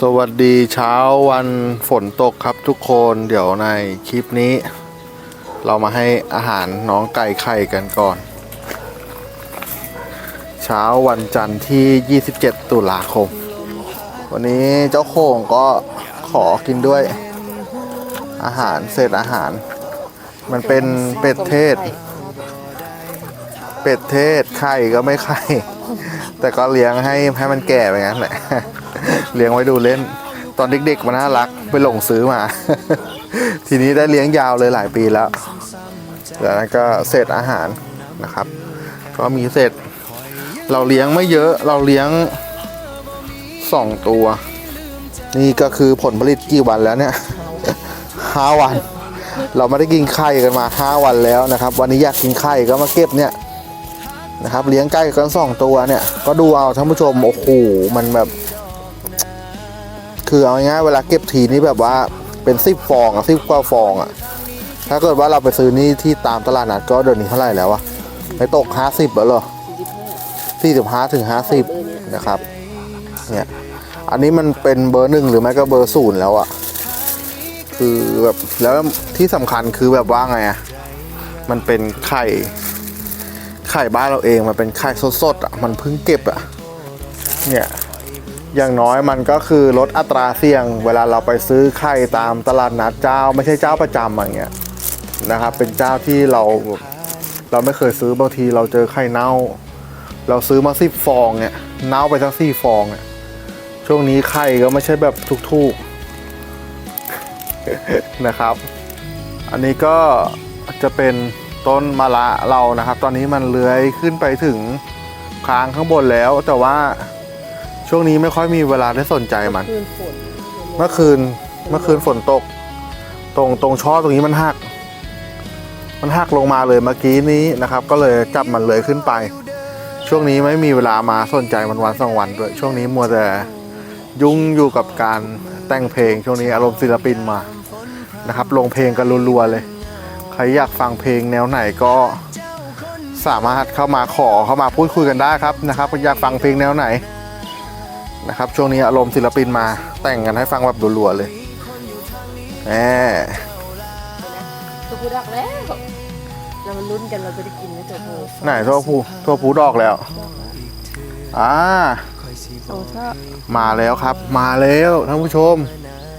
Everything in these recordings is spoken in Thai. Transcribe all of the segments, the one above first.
สวัสดีเช้าวันฝนตกครับทุกคนเดี๋ยวในคลิปนี้ เรามาให้อาหารน้องไก่ไข่กันก่อน เช้าวันจันทร์ที่ 27 ตุลาคม วันนี้เจ้าโค้งก็ขอกินด้วย อาหารเศษอาหาร มันเป็นเป็ดเทศ เป็ดเทศไข่ก็ไม่ไข่ แต่ก็เลี้ยงให้ให้มันแก่ไปงั้นแหละ เลี้ยงไว้ดูเล่น ตอนเด็กๆมันน่ารักไปหลงซื้อมา ทีนี้ได้เลี้ยงยาวเลยหลายปีแล้วแล้วก็เศษอาหารนะครับ ก็มีเศษเราเลี้ยงไม่เยอะเราเลี้ยงสองตัว นี่ก็คือผลผลิตกี่วันแล้วเนี่ยห้าวัน เราไม่ได้กินไข่กันมาห้าวันแล้วนะครับ วันนี้อยากกินไข่ก็มาเก็บเนี่ยนะครับ เลี้ยงไก่กันสองตัวเนี่ย ก็ดูเอาท่านผู้ชมโอ้โหมันแบบ คือเอาง่ายๆเวลาเก็บทีนี่แบบว่าเป็นสิบฟองอะสิบกว่าฟองอะถ้าเกิดว่าเราไปซื้อนี่ที่ตามตลาดนัดก็เดี๋ยวนี้เท่าไหร่แล้ววะไม่ตกห้าสิบแล้วเหรอสี่สิบห้าถึงห้าสิบนะครับ เนี่ยอันนี้มันเป็นเบอร์หนึ่งหรือไม่ก็เบอร์ศูนย์แล้วอะคือแบบแล้วที่สำคัญคือแบบว่าไงอะมันเป็นไข่ไข่บ้านเราเองมันเป็นไข่สดๆอะมันเพิ่งเก็บอะเนี่ย อย่างน้อยมันก็คือลดอัตราเสี่ยง เวลาเราไปซื้อไข่ตามตลาดนัดเจ้า ไม่ใช่เจ้าประจำอย่างเงี้ยนะครับ เป็นเจ้าที่เราเราไม่เคยซื้อบางทีเราเจอไข่เน่า เราซื้อมาสิบฟองเนี่ยเน่าไปทั้งสี่ฟองเนี่ยช่วงนี้ไข่ก็ไม่ใช่แบบถูกๆนะครับ อันนี้ก็จะเป็นต้นมะละเรานะครับ ตอนนี้มันเลื้อยขึ้นไปถึงค้างข้างบนแล้วแต่ว่า ช่วงนี้ไม่ค่อยมีเวลาได้สนใจมันคืนฝนเมื่อคืนเมื่อคืนฝนตก ตรงตรงช่อตรงนี้มันหัก มันหักลงมาเลยเมื่อกี้นี้นะครับ ก็เลยจับมันเลยขึ้นไป ช่วงนี้ไม่มีเวลามาสนใจมันวันสองวันด้วยช่วงนี้มัวแต่ยุ่งอยู่กับการแต่งเพลง ช่วงนี้อารมณ์ศิลปินมานะครับลงเพลงกันรัวๆเลย ใครอยากฟังเพลงแนวไหนก็สามารถเข้ามาขอเข้ามาพูดคุยกันได้ครับนะครับอยากฟังเพลงแนวไหน นะครับ ช่วงนี้อารมณ์ศิลปินมาแต่งกันให้ฟังแบบรัวๆเลยแหมคือพูดรักแล้วเรามันลุ้นกันเราจะได้กินไหมตัวโพไหนทั่วผู้ทั่วผู้ดอกแล้วอ่าโอ้ถ้ามาแล้วครับ มาแล้วท่านผู้ชม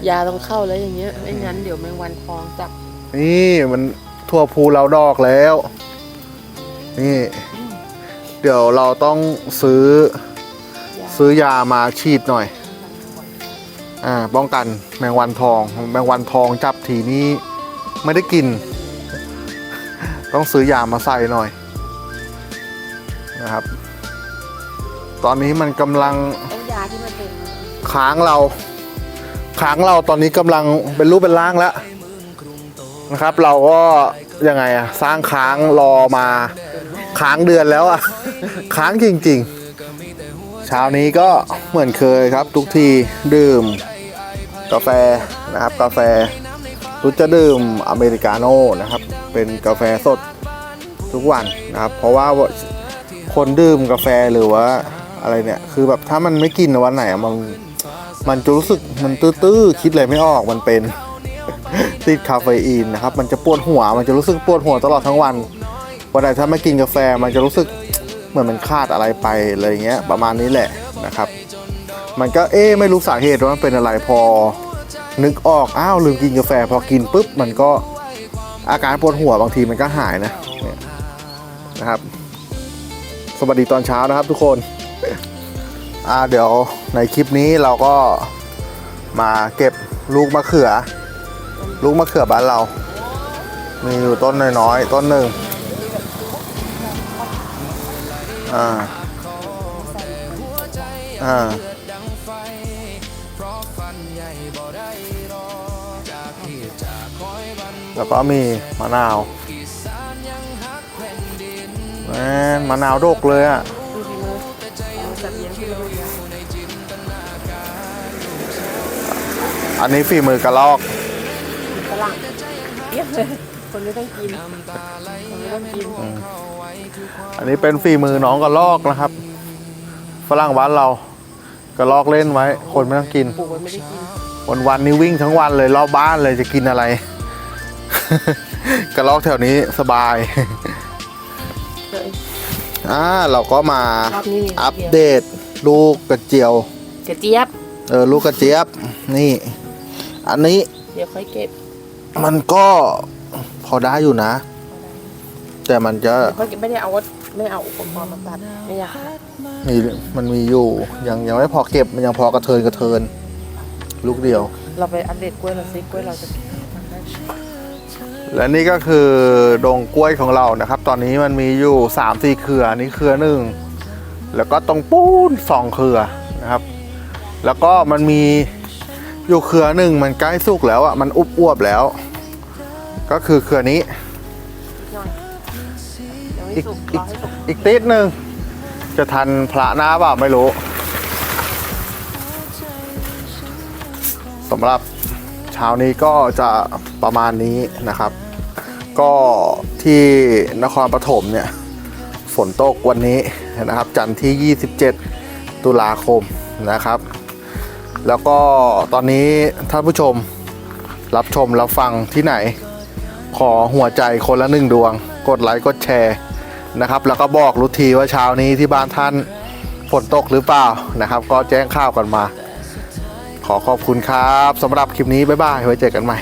ยาต้องเข้าแล้วอย่างเงี้ยไม่งั้นเดี๋ยวแมงวันทองจับนี่มันทั่วภูเราดอกแล้ว นี่ เดี๋ยวเราต้องซื้อยา ซื้อยามาฉีดหน่อย อ่า ป้องกันแมงวันทอง แมงวันทองจับทีนี้ไม่ได้กิน ต้องซื้อยามาใส่หน่อยนะครับ ตอนนี้มันกำลังต้องยาที่มันเป็นค้างเราค้างเราตอนนี้กำลังเป็นรูปเป็นร่างแล้วนะครับ เราก็ยังไงอะสร้างค้างรอมาค้างเดือนแล้วอะค้างจริง ๆ เช้านี้ก็เหมือนเคยครับทุกทีดื่ม กาแฟนะครับกาแฟรุจะดื่มอเมริกาโน่นะครับ เป็นกาแฟสดทุกวันนะครับ เพราะว่าคนดื่มกาแฟหรือว่าอะไรเนี่ย คือแบบถ้ามันไม่กินวันไหนมันมันจะรู้สึกมันตื้อๆคิดอะไรไม่ออกมันเป็นติดคาเฟอีนนะครับ มันจะปวดหัว มันจะรู้สึกปวดหัวตลอดทั้งวันวันไหนถ้าไม่กินกาแฟมันจะรู้สึก เหมือนมันขาดอะไรไปอะไรเงี้ยประมาณนี้แหละนะครับ มันก็เอ๊ไม่รู้สาเหตุว่ามันเป็นอะไรพอ นึกออกอ้าวลืมกินกาแฟ พอกินปุ๊บมันก็อาการปวดหัวบางทีมันก็หายนะเนี่ยนะครับ สวัสดีตอนเช้านะครับทุกคนอ่าเดี๋ยวในคลิปนี้เราก็มาเก็บลูกมะเขือ ลูกมะเขือบ้านเรา มีอยู่ต้นน้อยๆ ต้นหนึ่ง อ่าอ่าแล้วก็มีมะนาวแหมมะนาวโดกเลยอะอันนี้ฝีมือกระลอกฝรั่งเยี่ยมเลย คนไม่ต้องกินคนไม่ต้องกินอันนี้เป็นฝีมือน้องกระลอกนะครับ ฝรั่งบ้านเราก็ลอกเล่นไว้ คนไม่ต้องกิน ปลูกไว้ไม่ได้กินวันวันๆนี้วิ่งทั้งวันเลยรอบบ้านเลยจะกินอะไร กระลอกแถวนี้สบายเลยอ่าเราก็มารอบนี้มี อัปเดตลูกกระเจียว กระเจี๊ยบ เออลูกกระเจี๊ยบนี่ อันนี้เดี๋ยวค่อยเก็บมันก็ พอได้อยู่นะ แต่มันจะเดี๋ยวค่อยเก็บไม่ได้เอาวัตไม่เอาอุปกรณ์มาตัดไม่อยากตัดมีมันมีอยู่ยังยังไม่พอเก็บมันยังพอกระเทินกระเทิน ลูกเดียว เราไปอัปเดตกล้วยเราซิกล้วยเราจะและนี่ก็คือดงกล้วยของเรานะครับ ตอนนี้มันมีอยู่3ามสี่เครืออันนี่เครือหนึ่งแล้วก็ตรงปูนสองเครือนะครับ แล้วก็มันมีอยู่เครือหนึ่งมันใกล้สุกแล้วอะมันอุบอวบแล้ว ก็คือเครือนี้หน่อยยังไม่อีกสุกอีรกอให้สุกอีกติดหนึ่งจะทันพระหน้าเปล่าไม่รู้สำหรับเช้านี้ก็จะประมาณนี้นะครับ ก็ที่นครปฐมเนี่ย ฝนตกวันนี้นะครับ จันทร์ที่ 27 ตุลาคมนะครับ แล้วก็ตอนนี้ท่านผู้ชมรับชมรับฟังที่ไหน ขอหัวใจคนละหนึ่งดวง กดไลค์กดแชร์นะครับ แล้วก็บอกรุทีว่าเช้านี้ที่บ้านท่านฝนตกหรือเปล่านะครับ ก็แจ้งข่าวกันมา ขอขอบคุณครับสำหรับคลิปนี้บ๊ายบายไว้เจอกันใหม่